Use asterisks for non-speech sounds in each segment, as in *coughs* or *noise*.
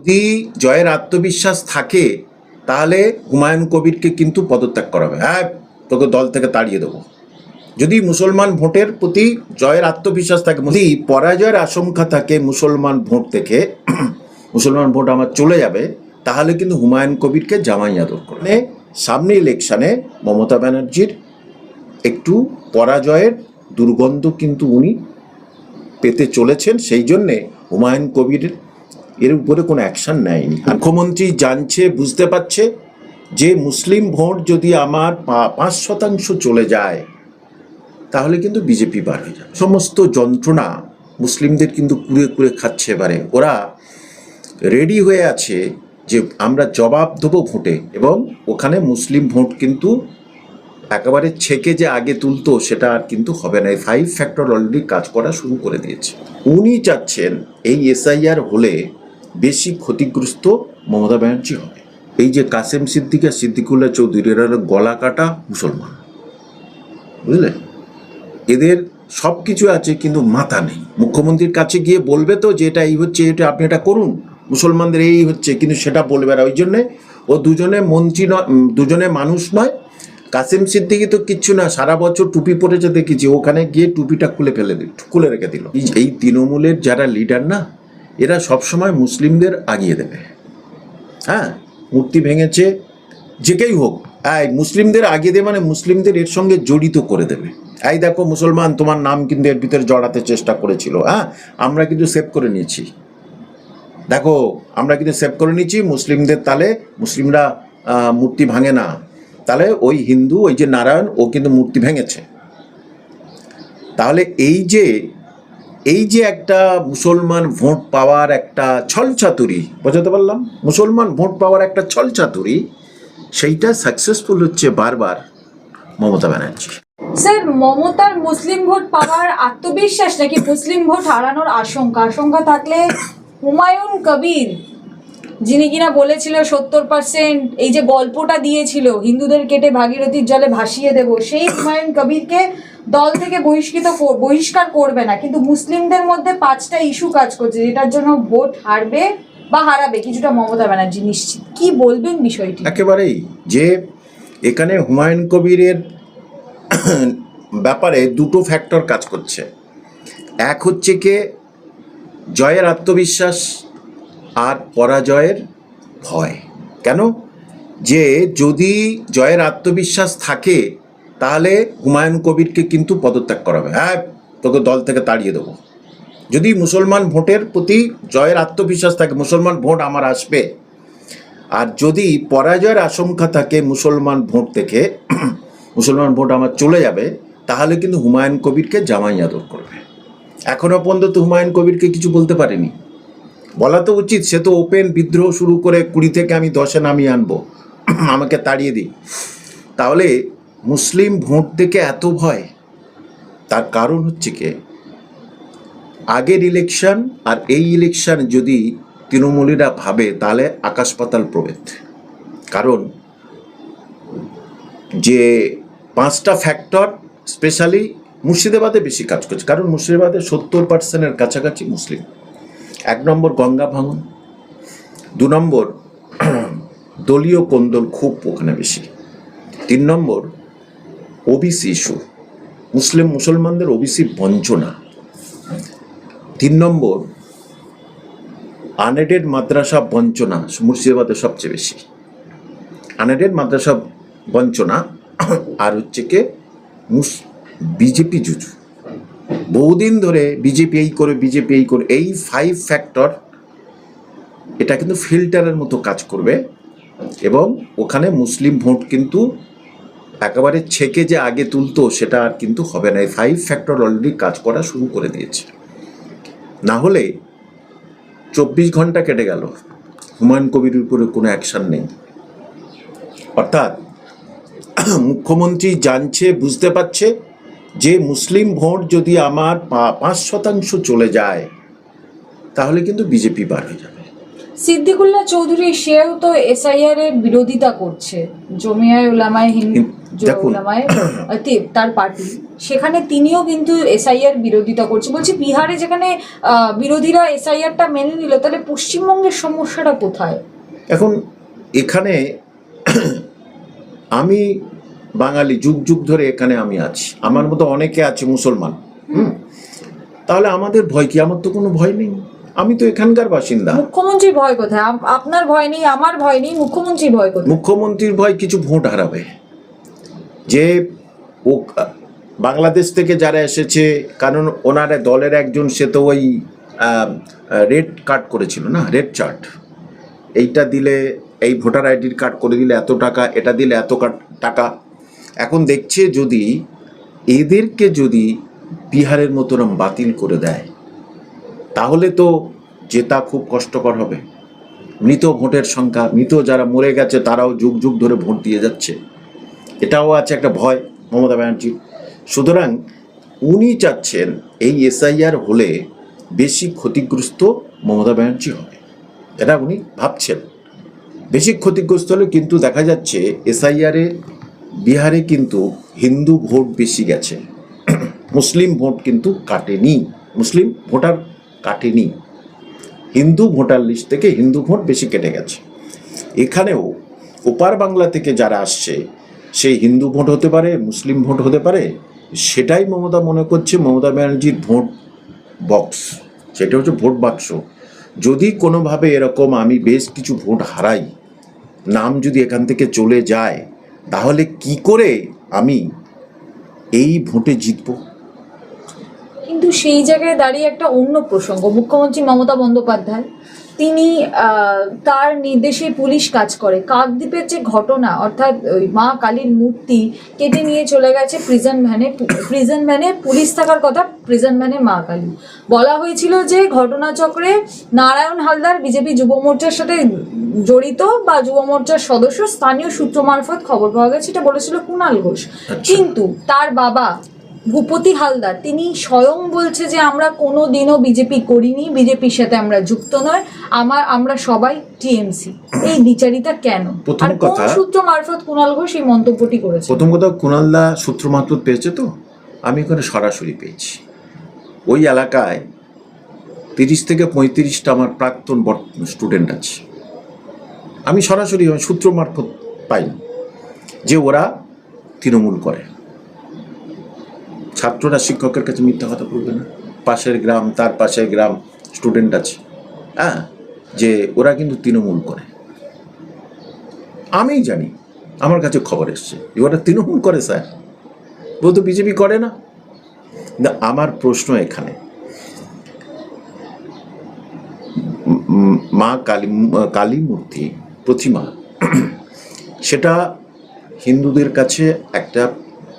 যদি জয়ের আত্মবিশ্বাস থাকে, তাহলে হুমায়ুন কবিরকে কিন্তু পদত্যাগ করাবে হ্যাঁ তোকে দল থেকে তাড়িয়ে দেবো। যদি মুসলমান ভোটের প্রতি জয়ের আত্মবিশ্বাস থাকে, যদি পরাজয়ের আশঙ্কা থাকে মুসলমান ভোট থেকে, *clears throat* মুসলমান ভোট আমার চলে যাবে, তাহলে কিন্তু হুমায়ুন কবিরকে জামাই আদর করে মানে সামনে ইলেকশনে মমতা ব্যানার্জির একটু পরাজয়ের দুর্গন্ধ কিন্তু উনি পেতে চলেছেন, সেই জন্যে হুমায়ুন কবির এর উপরে কোনো অ্যাকশন নেয়নি। মুখ্যমন্ত্রী জানছে, বুঝতে পারছে যে মুসলিম ভোট যদি আমার পাঁচ শতাংশ চলে যায়, তাহলে কিন্তু বিজেপি বার হয়ে যাবে। সমস্ত যন্ত্রণা মুসলিমদের কিন্তু কুড়ে কুড়ে খাচ্ছে এবারে। ওরা রেডি হয়ে আছে যে আমরা জবাব দেবো ভোটে এবং ওখানে মুসলিম ভোট কিন্তু একেবারে ছেকে যে আগে তুলতো, সেটা আর কিন্তু হবে না। এই ফাইভ ফ্যাক্টর অলরেডি কাজ করা শুরু করে দিয়েছে। উনি চাচ্ছেন এই এসআইআর হলে বেশি ক্ষতিগ্রস্ত মমতা ব্যানার্জি হবে। এই যে কাসেম সিদ্দিক আর সিদ্দিকুল্লাহ চৌধুরী, এরা গলা কাটা মুসলমান। বুঝলে? এদের সব কিছু আছে কিন্তু মাথা নেই। মুখ্যমন্ত্রীর কাছে গিয়ে বলবে তো যে এটা এই হচ্ছে, এটা আপনি এটা করুন। মুসলমানদের এই হচ্ছে, কিন্তু সেটা বলবে না। ওই জন্যে ও দুজনে মন্ত্রী নয় দুজনে মানুষ নয়। কাসিম সিদ্দিকি তো কিচ্ছু না, সারা বছর টুপি পরেছে দেখেছি। ওখানে গিয়ে টুপিটা খুলে ফেলে দিল, খুলে রেখে দিল। এই তৃণমূলের যারা লিডার না এরা সবসময় মুসলিমদের আগিয়ে দেবে। হ্যাঁ মূর্তি ভেঙেছে, যে কেই হোক, এই মুসলিমদের আগিয়ে দেবে মানে মুসলিমদের এর সঙ্গে জড়িত করে দেবে। এই দেখো মুসলমান, তোমার নাম কিন্তু এর ভিতরে জড়াতে চেষ্টা করেছিল হ্যাঁ? আমরা কিন্তু সেভ করে নিয়েছি। দেখো, আমরা কিন্তু সেভ করে নিয়েছি, মুসলিমদের তালে মুসলিমরা মূর্তি ভাঙে না। তাহলে ওই হিন্দু, ওই যে নারায়ণ, ও কিন্তু মূর্তি ভেঙেছে। তাহলে এই যে এই যে একটা মুসলমান ভোট পাওয়ার একটা ছলচাতুরি বোঝাতে পারলাম? মুসলমান ভোট পাওয়ার একটা ছলচাতুরি সেইটা সাকসেসফুল হচ্ছে বারবার মমতা ব্যানার্জি। স্যার, মমতার মুসলিম ভোট পাওয়ার আত্মবিশ্বাস নাকি মুসলিম ভোট হারানোর আশঙ্কা? আশঙ্কা থাকলে হুমায়ুন কবির, যিনি কিনা বলেছিল সত্তর পার্সেন্ট এই যে গল্পটা দিয়েছিল, হিন্দুদের কেটে ভাগীরথীর জলে ভাসিয়ে দেব, সেই হুমায়ুন কবিরকে দল থেকে বহিষ্কৃত বহিষ্কার করবে না। কিন্তু মুসলিমদের মধ্যে পাঁচটা ইস্যু কাজ করছে, যেটার জন্য ভোট হারবে বা হারাবে কিছুটা মমতা ব্যানার্জি নিশ্চিত। কি বলবেন বিষয়টি? একেবারেই যে এখানে হুমায়ুন কবিরের ব্যাপারে দুটো ফ্যাক্টর কাজ করছে। এক হচ্ছে কে জয়ের আত্মবিশ্বাস আর পরাজয়ের ভয়। কেন? যে যদি জয়ের আত্মবিশ্বাস থাকে তাহলে হুমায়ুন কবিরকে কিন্তু পদত্যাগ করাবে হ্যাঁ তোকে দল থেকে তাড়িয়ে দেবো। যদি মুসলমান ভোটের প্রতি জয়ের আত্মবিশ্বাস থাকে, মুসলমান ভোট আমার আসবে। আর যদি পরাজয়ের আশঙ্কা থাকে মুসলমান ভোট থেকে, *clears throat* মুসলমান ভোট আমার চলে যাবে, তাহলে কিন্তু হুমায়ুন কবিরকে জামাই আদর করবে। এখনও পর্যন্ত হুমায়ুন কবিরকে কিছু বলতে পারেনি। বলা তো উচিত, সে তো ওপেন বিদ্রোহ শুরু করে কুড়ি থেকে আমি দশে নামিয়ে আনব। *clears throat* আমাকে তাড়িয়ে দিই তাহলে মুসলিম ভোট থেকে এত ভয়? তার কারণ হচ্ছে কি? আগের ইলেকশন আর এই ইলেকশন যদি তৃণমূলীরা ভাবে, তাহলে আকাশ পাতাল প্রভেদ। কারণ যে পাঁচটা ফ্যাক্টর স্পেশালি মুর্শিদাবাদে বেশি কাজ করছে। কারণ মুর্শিদাবাদে সত্তর পার্সেন্টের কাছাকাছি মুসলিম। এক নম্বর গঙ্গা ভাঙন। দু নম্বর *clears throat* দলীয় কোন্দল খুব ওখানে বেশি। তিন নম্বর ওবিসি ইস্যু মুসলিম মুসলমানদের ওবিসি বঞ্চনা। তিন নম্বর আনএডেড মাদ্রাসা বঞ্চনা, মুর্শিদাবাদে সবচেয়ে বেশি। আনএডেড মাদ্রাসা বঞ্চনা, আর হচ্ছে কে, মুস বিজেপি জুজু। বহুদিন ধরে বিজেপি এই করে বিজেপি এই করে, এই ফাইভ ফ্যাক্টর এটা কিন্তু ফিল্টারের মতো কাজ করবে। এবং ওখানে মুসলিম ভোট কিন্তু একেবারে ছেকে যে আগে তুলতো সেটা আর কিন্তু হবে না। এই ফাইভ ফ্যাক্টর অলরেডি কাজ করা শুরু করে দিয়েছে। না হলে চব্বিশ ঘণ্টা কেটে গেল। হুমায়ুন কবির উপরে কোনো অ্যাকশন নেই। অর্থাৎ *clears throat* মুখ্যমন্ত্রী জানছে বুঝতে পারছে যে মুসলিম ভোট যদি আমার পাঁচ শতাংশ চলে যায় তাহলে কিন্তু বিজেপি বার হয়ে যাবে। সিদ্দিকুল্লাহ চৌধুরী সেও তো এসআইআর এর বিরোধিতা করছে। জমিয়ায় উলামায় হিন্দ তার পার্টি। সেখানে তিনিও কিন্তু এসআইআর বিরোধিতা করছে। বলছি বিহারে যেখানে বিরোধীরা এসআইআরটা মেনে নিল তাহলে পশ্চিমবঙ্গের সমস্যাটা কোথায়? এখন এখানে আমি বাঙালি যুগ যুগ ধরে এখানে আমি আছি। আমার মতো অনেকে আছে মুসলমান হুম? তাহলে আমাদের ভয় কি? আমার তো কোনো ভয় নেই। আমি তো এখানকার বাসিন্দা। মুখ্যমন্ত্রীর ভয় কোথায়? আপনার ভয় নেই আমার ভয় নেই মুখ্যমন্ত্রীর ভয় কোথায়? মুখ্যমন্ত্রীর ভয় কিছু ভোট হারাবে। যে ও, বাংলাদেশ থেকে যারা এসেছে, কারণ ওনার দলের একজন, সে তো ওই রেড কার্ড করেছিল না, রেড চার্ট। এইটা দিলে, এই ভোটার আইডির কার্ড করে দিলে এত টাকা, এটা দিলে এত টাকা। এখন দেখছে যদি এদেরকে যদি বিহারের মতন বাতিল করে দেয়, তাহলে তো জেতা খুব কষ্টকর হবে। মৃত ভোটের সংখ্যা, মৃত যারা মরে গেছে, তারাও যুগ যুগ ধরে ভোট দিয়ে যাচ্ছে। এটাও আছে একটা ভয় মমতা ব্যানার্জির। সুতরাং উনি চাচ্ছেন এই এসআইআর হলে বেশি ক্ষতিগ্রস্ত মমতা ব্যানার্জি হবে। এটা উনি ভাবছেন। বেশি ক্ষতিগ্রস্ত হলে কিন্তু দেখা যাচ্ছে এসআইআরে বিহারে কিন্তু হিন্দু ভোট বেশি গেছে। মুসলিম ভোট কিন্তু কাটেনি। মুসলিম ভোটার কাটেনি। হিন্দু ভোটার লিস্ট থেকে হিন্দু ভোট বেশি কেটে গেছে। এখানেও ওপার বাংলা থেকে যারা আসছে সেই হিন্দু ভোট হতে পারে, মুসলিম ভোট হতে পারে, সেটাই মমতা মনে করছে, মমতা ব্যানার্জির ভোট বক্স। সেটা হচ্ছে ভোট বাক্স। যদি কোনোভাবে এরকম আমি বেশ কিছু ভোট হারাই, নাম যদি এখান থেকে চলে যায়, তাহলে কি করে আমি এই ভোটে জিতবো? কিন্তু সেই জায়গায় দাঁড়িয়ে একটা অন্য প্রসঙ্গ। মুখ্যমন্ত্রী মমতা বন্দ্যোপাধ্যায় তিনি তার নির্দেশে পুলিশ কাজ করে। কাকদ্বীপের যে ঘটনা অর্থাৎ ওই মা কালীর মূর্তি কেটে নিয়ে চলে গেছে প্রিজন ভ্যানে প্রিজন ভ্যানে পুলিশ থাকার কথা প্রিজন ভ্যানে মা কালী। বলা হয়েছিল যে ঘটনাচক্রে নারায়ণ হালদার বিজেপি যুব মোর্চার সাথে জড়িত বা যুব মোর্চার সদস্য স্থানীয় সূত্র মারফত খবর পাওয়া গেছে এটা বলেছিল কুণাল ঘোষ। কিন্তু তার বাবা ভূপতি হালদার তিনি স্বয়ং বলছে যে আমরা কোনো দিনও বিজেপি করিনি বিজেপির সাথে আমরা যুক্ত নয় আমার আমরা সবাই টিএমসি। এই বিচারিতা কেন? প্রথম আর কোন কথা- সূত্র মারফত কুণাল ঘোষ এই মন্তব্যটি করেছে? প্রথম কথা কুণালদা সূত্র মারফত পেয়েছে তো? আমি ওখানে সরাসরি পেয়েছি। ওই এলাকায় তিরিশ থেকে পঁয়ত্রিশটা আমার প্রাক্তন স্টুডেন্ট আছে। আমি সরাসরি সূত্র মারফত পাইনি। যে ওরা তৃণমূল করে। ছাত্ররা শিক্ষকের কাছে মিথ্যা কথা বলবে না। পাশের গ্রাম, তার পাশের গ্রাম স্টুডেন্ট আছে। হ্যাঁ? যে ওরা কিন্তু তৃণমূল করে। আমি জানি। আমার কাছে খবর এসছে। ওরা তৃণমূল করে, স্যার। ও তো বিজেপি করে না। আমার প্রশ্ন এখানে। মা কালী কালী মূর্তি প্রতিমা, সেটা হিন্দুদের কাছে একটা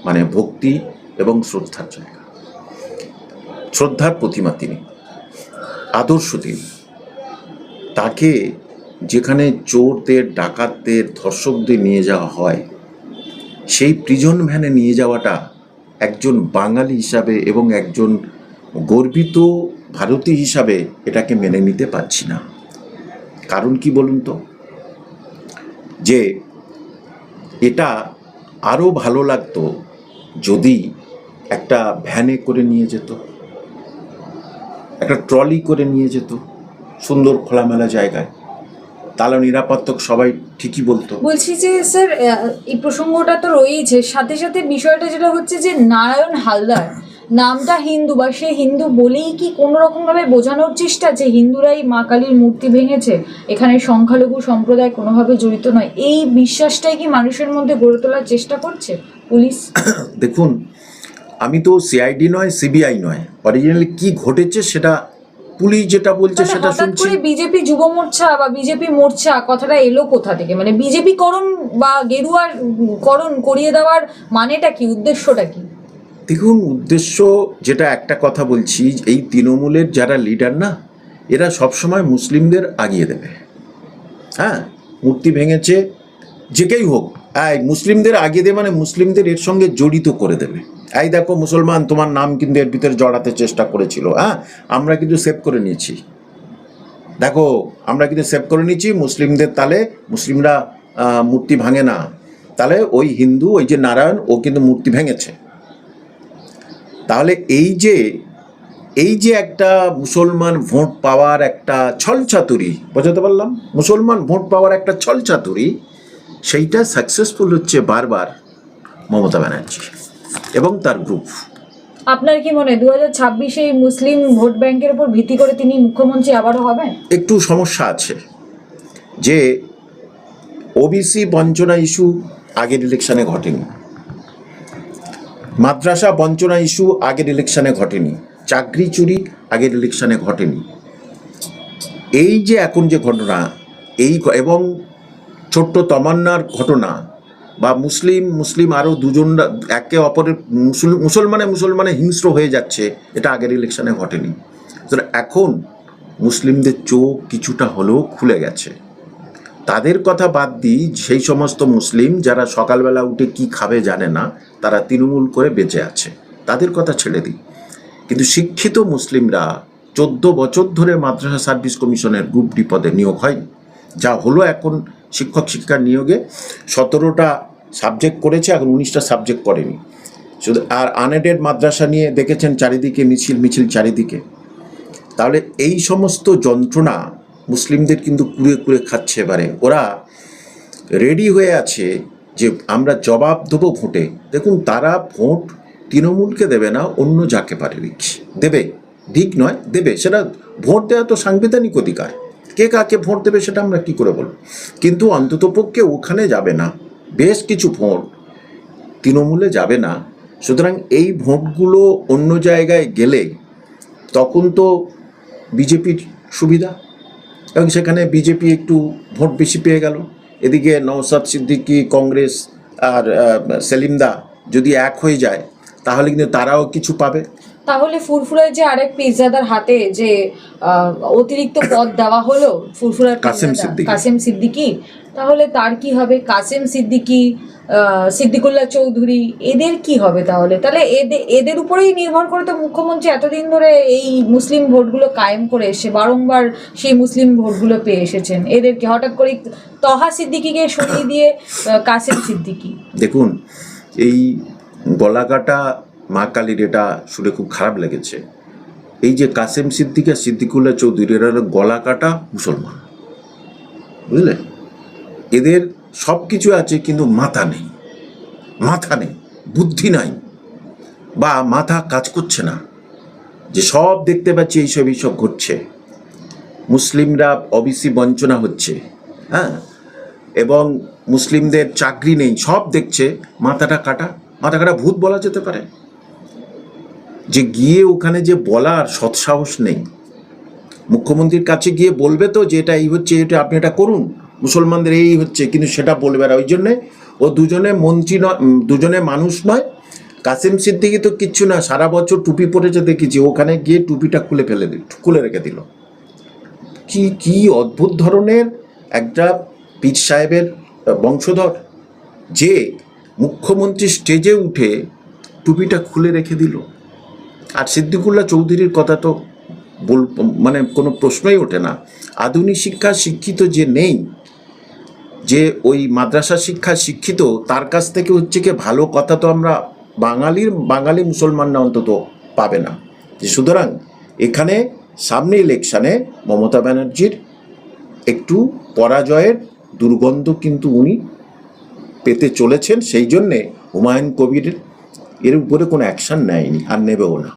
মানে ভক্তি এবং শ্রদ্ধার জায়গা। শ্রদ্ধার প্রতিমা তিনি। আদর্শ তিনি। তাকে যেখানে চোরদের, ডাকাতদের, ধর্ষকদের নিয়ে যাওয়া হয়, সেই প্রিজন ভ্যানে নিয়ে যাওয়াটা একজন বাঙালি হিসাবে এবং একজন গর্বিত ভারতীয় হিসাবে এটাকে মেনে নিতে পারছি না। কারণ কি বলুন তো? যে এটা আরও ভালো লাগতো যদি একটা ভ্যানে করে নিয়ে যেত একটা ট্রলি করে নিয়ে যেত সুন্দর খোলামেলা জায়গায়। তাহলে নিরাপত্তক সবাই ঠিকই বলতো। বলছি যে স্যার এই প্রসঙ্গটা তো রয়েছে সাথে সাথে বিষয়টা যেটা হচ্ছে যে নারায়ণ হালদার নামটা হিন্দু বা সে হিন্দু বলেই কি কোনো রকম ভাবে বোঝানোর চেষ্টা যে হিন্দুরাই মা কালীর মূর্তি ভেঙেছে এখানে সংখ্যালঘু সম্প্রদায় কোনোভাবে জড়িত নয় এই বিশ্বাসটাই কি মানুষের মধ্যে গড়ে তোলার চেষ্টা করছে পুলিশ? *coughs* দেখুন আমি তো সিআইডি নয় সিবিআই নয়। অরিজিনালি কি ঘটেছে সেটা পুলিশ যেটা বলছে সেটা শুনছি। করে বিজেপি যুব মোর্চা বা বিজেপি মোর্চা কথাটা এলো কোথা থেকে? মানে বিজেপি করণ বা গেরুয়ার করণ করিয়ে দেওয়ার মানেটা কি? উদ্দেশ্যটা কি? দেখুন উদ্দেশ্য যেটা একটা কথা বলছি এই তৃণমূলের যারা লিডার না এরা সবসময় মুসলিমদের আগিয়ে দেবে। হ্যাঁ মূর্তি ভেঙেছে যে কেই হোক। এই মুসলিমদের আগিয়ে দেবে মানে মুসলিমদের এর সঙ্গে জড়িত করে দেবে। এই দেখো মুসলমান, তোমার নাম কিন্তু এর ভিতরে জড়াতে চেষ্টা করেছিল হ্যাঁ? আমরা কিন্তু সেভ করে নিয়েছি। দেখো, আমরা কিন্তু সেভ করে নিয়েছি, মুসলিমদের তালে মুসলিমরা মূর্তি ভাঙে না। তাহলে ওই হিন্দু, ওই যে নারায়ণ, ও কিন্তু মূর্তি ভেঙেছে। তাহলে এই যে এই যে একটা মুসলমান ভোট পাওয়ার একটা ছলচাতুরি বোঝাতে পারলাম? মুসলমান ভোট পাওয়ার একটা ছলচাতুরি সেইটা সাকসেসফুল হচ্ছে বারবার মমতা ব্যানার্জি। এবং তার গ্রুপ আপনার কি মনে দু হাজার ছাব্বিশে মুসলিম ভোট ব্যাংকের উপর ভিত্তি করে তিনি মুখ্যমন্ত্রী আবারও হবেন? একটু সমস্যা আছে যে ওবিসি বঞ্চনা ইস্যু আগের ইলেকশনে ঘটেনি। মাদ্রাসা বঞ্চনা ইস্যু আগের ইলেকশনে ঘটেনি। চাকরি চুরি আগের ইলেকশনে ঘটেনি। এই যে এখন যে ঘটনা এই এবং ছোট্ট তমান্নার ঘটনা বা মুসলিম মুসলিম আরও দুজন একে অপরের মুসল- মুসলমানে মুসলমানে হিংস্র হয়ে যাচ্ছে, এটা আগের ইলেকশনে ঘটেনি। সুতরাং এখন মুসলিমদের চোখ কিছুটা হলেও খুলে গেছে। তাদের কথা বাদ দিই, সেই সমস্ত মুসলিম যারা সকালবেলা উঠে কি খাবে জানে না, তারা তৃণমূল করে বেঁচে আছে। তাদের কথা ছেড়ে দিই। কিন্তু শিক্ষিত মুসলিমরা চোদ্দ বছর ধরে মাদ্রাসা সার্ভিস কমিশনের গ্রুপ ডি পদে নিয়োগ হয়নি, যা হলো এখন শিক্ষক শিক্ষার নিয়োগে সতেরোটা সাবজেক্ট করেছে, এখন উনিশটা সাবজেক্ট করেনি। শুধু, আর আনএডেড মাদ্রাসা নিয়ে দেখেছেন চারিদিকে মিছিল মিছিল চারিদিকে। তাহলে এই সমস্ত যন্ত্রণা মুসলিমদের কিন্তু কুড়ে কুড়ে খাচ্ছে এবারে। ওরা রেডি হয়ে আছে যে আমরা জবাব দেবো ভোটে। দেখুন, তারা ভোট তৃণমূলকে দেবে না, অন্য যাকে পারে দেবে। ঠিক নয়, দেবে। সেটা ভোট দেওয়া তো সাংবিধানিক অধিকার। কে কাকে ভোট দেবে সেটা আমরা কি করে বলব? কিন্তু অন্ততপক্ষে ওখানে যাবে না। বেশ কিছু ভোট তৃণমূলে যাবে না। সুতরাং এই ভোটগুলো অন্য জায়গায় গেলে তখন তো বিজেপির সুবিধা এবং সেখানে বিজেপি একটু ভোট বেশি পেয়ে গেল। এদিকে নওসাদ সিদ্দিকী, কংগ্রেস আর সেলিমদা যদি এক হয়ে যায়, তাহলে কিন্তু তারাও কিছু পাবে। তাহলে ফুরফুরার যে আরেক পিৎজাদার হাতে যে অতিরিক্ত পদ দেওয়া হলো ফুরফুরার কাসেম সিদ্দিকী। তাহলে তার কি হবে? কাসেম সিদ্দিকি সিদ্দিকুল্লাহ চৌধুরী এদের কি হবে তাহলে? তাহলে এদের এদের উপরেই নির্ভর করে তো মুখ্যমন্ত্রী এতদিন ধরে এই মুসলিম ভোটগুলো কায়েম করে এসে বারংবার সেই মুসলিম ভোটগুলো পেয়ে এসেছেন। এদেরকে হঠাৎ করে তহা সিদ্দিকিকে সরিয়ে দিয়ে কাসেম সিদ্দিকি? দেখুন এই গলাকাটা মা কালীর এটা শুনে খুব খারাপ লেগেছে। এই যে কাসেম সিদ্দিক আর সিদ্দিকুল্লাহ চৌধুরী এরা গলা কাটা মুসলমান। বুঝলে? এদের সব কিছু আছে কিন্তু মাথা নেই। মাথা নেই, বুদ্ধি নাই। বা মাথা কাজ করছে না। যে সব দেখতে পাচ্ছি এইসব এইসব ঘটছে। মুসলিমরা অবিসি বঞ্চনা হচ্ছে হ্যাঁ? এবং মুসলিমদের চাকরি নেই, সব দেখছে মাথাটা কাটা। মাথা কাটা ভূত বলা যেতে পারে। যে গিয়ে ওখানে যে বলার সৎসাহস নেই। মুখ্যমন্ত্রীর কাছে গিয়ে বলবে তো যে এটা এই হচ্ছে, এটা আপনি এটা করুন। মুসলমানদের এই হচ্ছে, কিন্তু সেটা বলবে না। ওই জন্যে ও দুজনে মন্ত্রী নয় দুজনে মানুষ নয়। কাসিম সিদ্দিকি তো কিচ্ছু না, সারা বছর টুপি পরেছে দেখেছি, ওখানে গিয়ে টুপিটা খুলে ফেলে দিল, খুলে রেখে দিল। কি কি অদ্ভুত ধরনের একটা পীর সাহেবের বংশধর, যে মুখ্যমন্ত্রী স্টেজে উঠে টুপিটা খুলে রেখে দিল। আর চৌধুরীর কথা তো বল মানে কোনো প্রশ্নই ওঠে না। আধুনিক শিক্ষা শিক্ষিত যে নেই, যে ওই মাদ্রাসা শিক্ষা শিক্ষিত, তার কাছ থেকে হচ্ছে কি ভালো কথা তো আমরা বাঙালির, বাঙালি মুসলমানরা অন্তত পাবে না। যে সুতরাং এখানে সামনে ইলেকশানে মমতা ব্যানার্জির একটু পরাজয়ের দুর্গন্ধ কিন্তু উনি পেতে চলেছেন। সেই জন্যে হুমায়ুন কবির এর উপরে কোনো অ্যাকশন নেয়নি, আর নেবেও না।